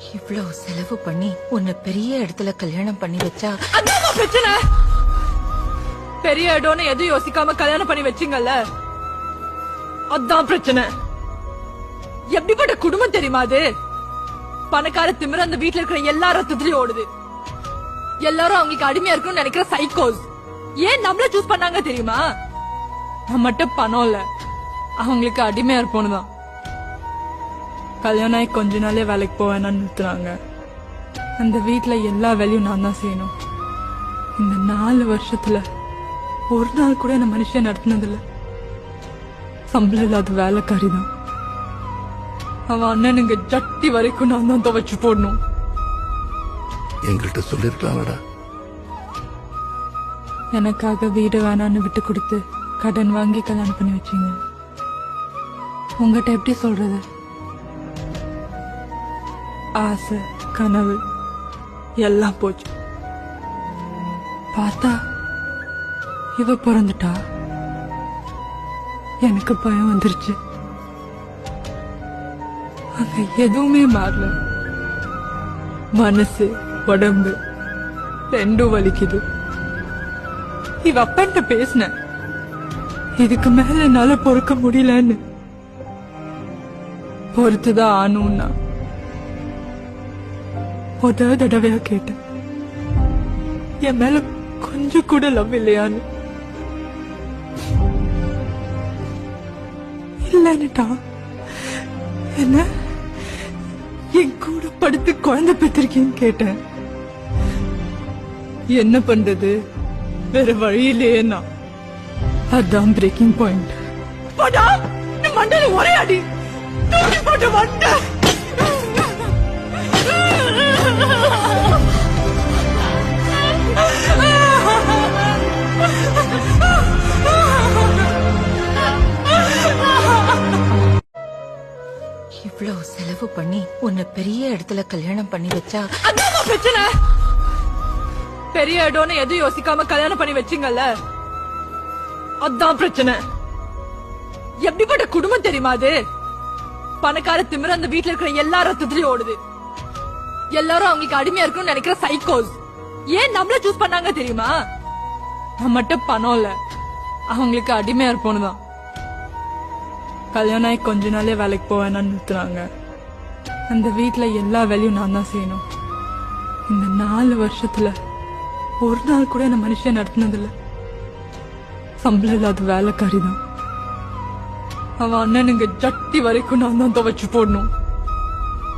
இவ்வளவு செலவு பண்ணி உன்னை பெரிய இடத்துல கல்யாணம் பண்ணி வச்சா அதான் பிரச்சனை! பெரிய இடம்னு எதுவும் யோசிக்காம கல்யாணம் பண்ணி வச்சீங்கல்ல? அதான் பிரச்சனை. எப்படிப்பட்ட குடும்பம் தெரியுமா அது? பணக்கார திமிர அந்த வீட்ல இருக்கிற எல்லா ரத்தத்திலயும் ஓடுது. எல்லாரும் அவங்களுக்கு அடிமையா இருக்கும்னு நினைக்கிற சைக்கோஸ் ஏன் நம்மள சூஸ் பண்ணாங்க தெரியுமா? நம்மகிட்ட பணம் இல்ல. அவங்களுக்கு அடிமையா இருப்போம்னு தான். கல்யாணம் ஆகி கொஞ்ச நாளே வேலைக்கு போவேன்னு நிறுத்துறாங்க. அந்த வீட்ல எல்லா வேலையும் நான் தான் செய்யணும். இந்த நாலு வருஷத்துல ஒரு நாள் கூட என்ன மனுஷன் நடத்தினதில்ல. சம்பளம் இல்லாத வேலைக்காரி தான். அவன் அண்ணனுங்க ஜட்டி வரைக்கும் நான் தான் துவைச்சு போடணும். எங்கள்கிட்ட சொல்லிருக்கலாம்டா எனக்காக வீடு வேணான்னு விட்டு கொடுத்து கடன் வாங்கி கல்யாணம் பண்ணி வச்சீங்க. உங்ககிட்ட எப்படி சொல்றது? ஆசை கனவு எல்லாம் போச்சு. பார்த்தா இவ பிறந்துட்டா? எனக்கு பயம் வந்துருச்சு. அங்க எதுவுமே மாறல. மனசு உடம்பு ரெண்டும் வலிக்குது. இவ அப்பன்ட்ட பேசின இதுக்கு மேல என்னால பொறுக்க முடியலன்னு. பொறுத்துதான் ஆனும்னா முத தடவையா கேட்டேன். என் மேல கொஞ்சம் கூட லவ் இல்லையான்னு. இல்லன்னுட்டா. என்ன? என் கூட படுத்து குழந்தை பெற்றிருக்கேன்னு கேட்டேன். என்ன பண்றது? வேற வழியிலேயே நான் அதான் பிரேக்கிங் பாயிண்ட் போடா! மண்டல ஒரே அடி. தூக்கி போட்டு வந்தேன். இவ்வளவு செலவு பண்ணி உன்னை பெரிய இடத்துல கல்யாணம் பண்ணி வச்சா அதான் பிரச்சனை? பெரிய இடம்னு எதுவும் யோசிக்காம கல்யாணம் பண்ணி வச்சீங்கல்ல? அதான் பிரச்சனை. எப்படிப்பட்ட குடும்பம் தெரியுமா அது? பணக்கார திமிர அந்த வீட்டுல இருக்கிற எல்லா ரத்தத்திலயும் ஓடுது. எல்லாரும் அவங்களுக்கு அடிமையா இருக்கும்னு நினைக்கிற சைக்கோஸ் ஏன் நம்மள சூஸ் பண்ணாங்க தெரியுமா? நம்மகிட்ட பணம் இல்ல. அவங்களுக்கு அடிமையா இருப்போம்னு தான் கல்யாணம் ஆகி கொஞ்ச நாளே வேலைக்கு போவேன்னு நிறுத்துறாங்க அந்த வீட்டுல எல்லா வேலையும் நான் தான் செய்யணும். இந்த நாலு வருஷத்துல ஒரு நாள் கூட என்ன மனுஷன் நடத்தினதில்ல. சம்பளம் இல்லாத வேலைக்காரி தான் அவன் அண்ணனுங்க ஜட்டி வரைக்கும் நான் தான் துவைச்சு போடணும்.